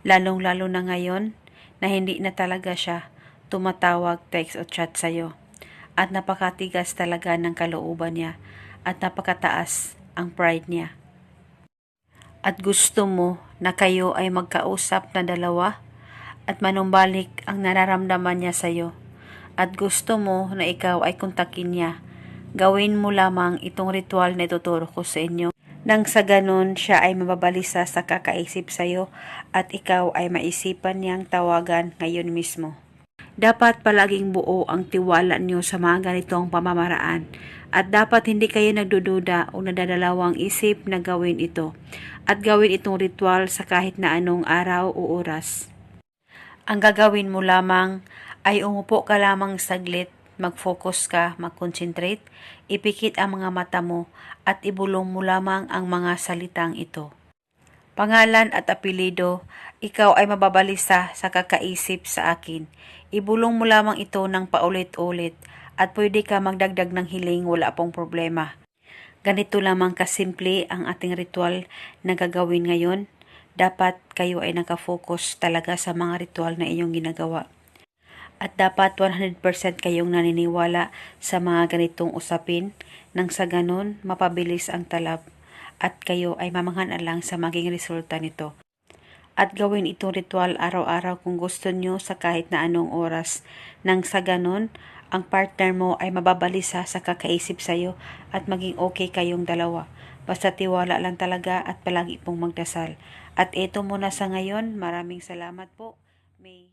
Lalong-lalo na ngayon na hindi na talaga siya tumatawag, text o chat sa'yo. At napakatigas talaga ng kalooban niya at napakataas ang pride niya. At gusto mo na kayo ay magkausap na dalawa at manumbalik ang nararamdaman niya sa'yo. At gusto mo na ikaw ay kontakin niya. Gawin mo lamang itong ritual na ituturo ko sa inyo nang sa ganon siya ay mababalisa sa kakaisip sa'yo at ikaw ay maisipan niyang tawagan ngayon mismo. Dapat palaging buo ang tiwala niyo sa mga ganitong pamamaraan at dapat hindi kayo nagdududa o nadadalawang isip na gawin ito at gawin itong ritual sa kahit na anong araw o oras. Ang gagawin mo lamang ay umupo ka lamang saglit mag-focus ka, mag-concentrate, ipikit ang mga mata mo at ibulong mo lamang ang mga salitang ito. Pangalan at apelido, ikaw ay mababalisa sa kakaisip sa akin. Ibulong mo lamang ito ng paulit-ulit at pwede ka magdagdag ng hiling wala pong problema. Ganito lamang kasimple ang ating ritual na gagawin ngayon. Dapat kayo ay nakafocus talaga sa mga ritual na inyong ginagawa at dapat 100% kayong naniniwala sa mga ganitong usapin nang sa ganon mapabilis ang talab at kayo ay mamanghan lang sa maging resulta nito. At gawin itong ritual araw-araw kung gusto nyo sa kahit na anong oras. Nang sa ganon, ang partner mo ay mababalisa sa kakaisip sa'yo at maging okay kayong dalawa. Basta tiwala lang talaga at palagi pong magdasal. At ito muna sa ngayon. Maraming salamat po. May